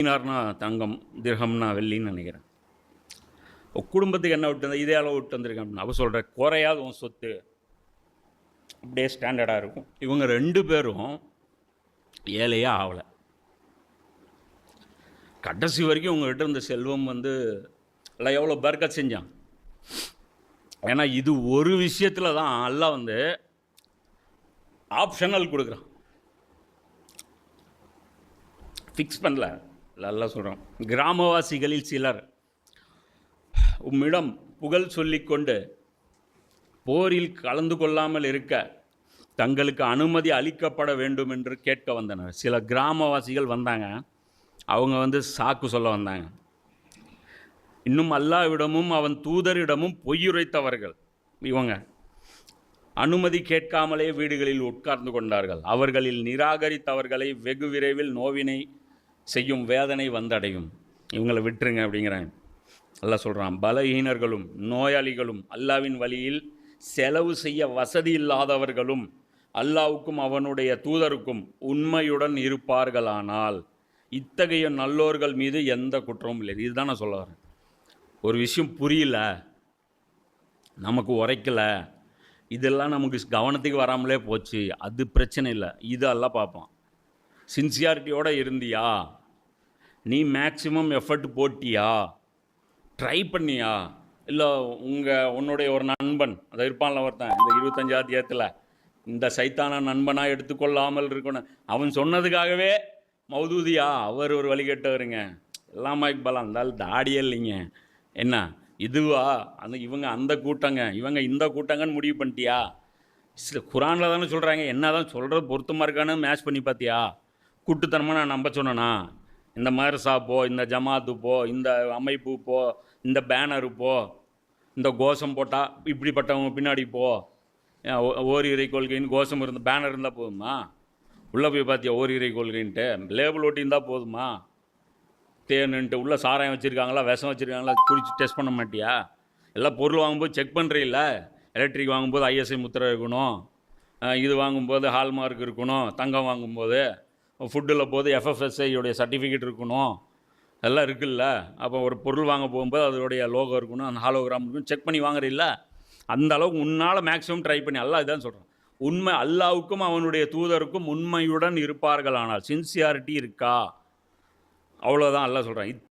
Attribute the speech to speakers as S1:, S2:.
S1: தீனார்னா தங்கம் திரகம்னா வெள்ளின்னு நினைக்கிறேன். உன் குடும்பத்துக்கு என்ன விட்டு வந்த இதே அளவு விட்டு வந்திருக்கேன் அப்படின்னு அவ சொல்கிற குறையாது உன் சொத்து. அப்படியே ஸ்டாண்டர்டாக இருக்கும். இவங்க ரெண்டு பேரும் ஏழையாக ஆகலை கடைசி வரைக்கும் உங்கள்கிட்ட இருந்த செல்வம் வந்து எல்லாம் எவ்வளோ பர்க்கத் செஞ்சான்? ஏன்னா இது ஒரு விஷயத்தில் தான் எல்லாம் வந்து ஆப்ஷனல் கொடுக்குறான். ஃபிக்ஸ் பண்ணல. நல்லா சொல்கிறோம் கிராமவாசிகளில் சிலர் உம்மிடம் புகழ் சொல்லிக்கொண்டு போரில் கலந்து கொள்ளாமல் இருக்க தங்களுக்கு அனுமதி அளிக்கப்பட வேண்டும் என்று கேட்க வந்தனர். சில கிராமவாசிகள் வந்தாங்க. அவங்க வந்து சாக்கு சொல்ல வந்தாங்க. இன்னும் அல்லாவிடமும் அவன் தூதரிடமும் பொய்யுரைத்தவர்கள். இவங்க அனுமதி கேட்காமலே வீடுகளில் உட்கார்ந்து கொண்டார்கள். அவர்களில் நிராகரித்தவர்களை வெகு விரைவில் நோவினை செய்யும் வேதனை வந்தடையும். இவங்களை விட்டுருங்க அப்படிங்கிறாங்க எல்லாம் சொல்கிறான் பலஹீனர்களும் நோயாளிகளும் அல்லாவின் வழியில் செலவு செய்ய வசதி இல்லாதவர்களும் அல்லாவுக்கும் அவனுடைய தூதருக்கும் உண்மையுடன் இருப்பார்களானால் இத்தகைய நல்லோர்கள் மீது எந்த குற்றமும் இல்லை. இதுதான் நான் சொல்ல வரேன். ஒரு விஷயம் புரியல நமக்கு உரைக்கல இதெல்லாம் நமக்கு கவனத்துக்கு வராமலே போச்சு அது பிரச்சனை இல்லை. இதெல்லாம் பார்ப்பான். சின்சியாரிட்டியோடு இருந்தியா? நீ மேக்ஸிமம் எஃபர்ட் போட்டியா? ட்ரை பண்ணியா? இல்லை உங்கள் உன்னுடைய ஒரு நண்பன் அதை இருப்பான்ல ஒருத்தன் இந்த இருபத்தஞ்சாத்தியத்தில் இந்த சைத்தான நண்பனாக எடுத்துக்கொள்ளாமல் இருக்கணும். அவன் சொன்னதுக்காகவே மௌதூதியா அவர் ஒரு வழிகட்டவருங்க எல்லாமா இக்பாலா இருந்தாலும் தாடியே இல்லைங்க. என்ன? இதுவா? அந்த இவங்க அந்த கூட்டங்க இவங்க இந்த கூட்டங்கன்னு முடிவு பண்ணிட்டியா? சில குரானில் தானே சொல்கிறாங்க என்ன தான் சொல்கிறது பொருத்தமாக இருக்கான்னு மேட்ச் பண்ணி பார்த்தியா கூட்டுத்தனமாக நான் நம்ப சொன்னேனா? இந்த மதரசா போ இந்த ஜமாத்து போ இந்த அமைப்பு போ இந்த பேனரு போ இந்த கோஷம் போட்டால் இப்படிப்பட்டவங்க பின்னாடி போ. ஏன் ஓ- ஓரிரை கொள்கைன்னு கோஷம் இருந்த பேனர் இருந்தால் போதுமா? உள்ளே போய் பார்த்தியா ஓரிரை கொள்கைன்ட்டு? லேபிள் ஒட்டி இருந்தால் போதுமா தேனுன்ட்டு உள்ளே சாராயம் வச்சுருக்காங்களா விஷம் வச்சுருக்காங்களா குடிச்சு டெஸ்ட் பண்ண மாட்டியா? எல்லாம் பொருள் வாங்கும்போது செக் பண்ணுறீல்ல எலக்ட்ரிக் வாங்கும்போது ஐஎஸ்ஐ முத்திரை இருக்கணும். இது வாங்கும்போது ஹால்மார்க் இருக்கணும் தங்கம் வாங்கும்போது. ஃபுட்டில் போது எஃப்எஃப்எஸ்ஐயோடைய சர்டிஃபிகேட் இருக்கணும். எல்லாம் இருக்குல்ல. அப்போ ஒரு பொருள் வாங்க போகும்போது அதோடைய லோகோ இருக்கணும் அந்த ஹாலோகிராம் இருக்கணும் செக் பண்ணி வாங்குறீல்ல. அந்த அளவுக்கு உன்னால் மேக்ஸிமம் ட்ரை பண்ணி அல்லா இதான் சொல்கிறேன் உண்மை அல்லாவுக்கும் அவனுடைய தூதருக்கும் உண்மையுடன் இருப்பார்கள் ஆனால் சின்சியாரிட்டி இருக்கா? அவ்வளோதான் அல்லாஹ் சொல்கிறான்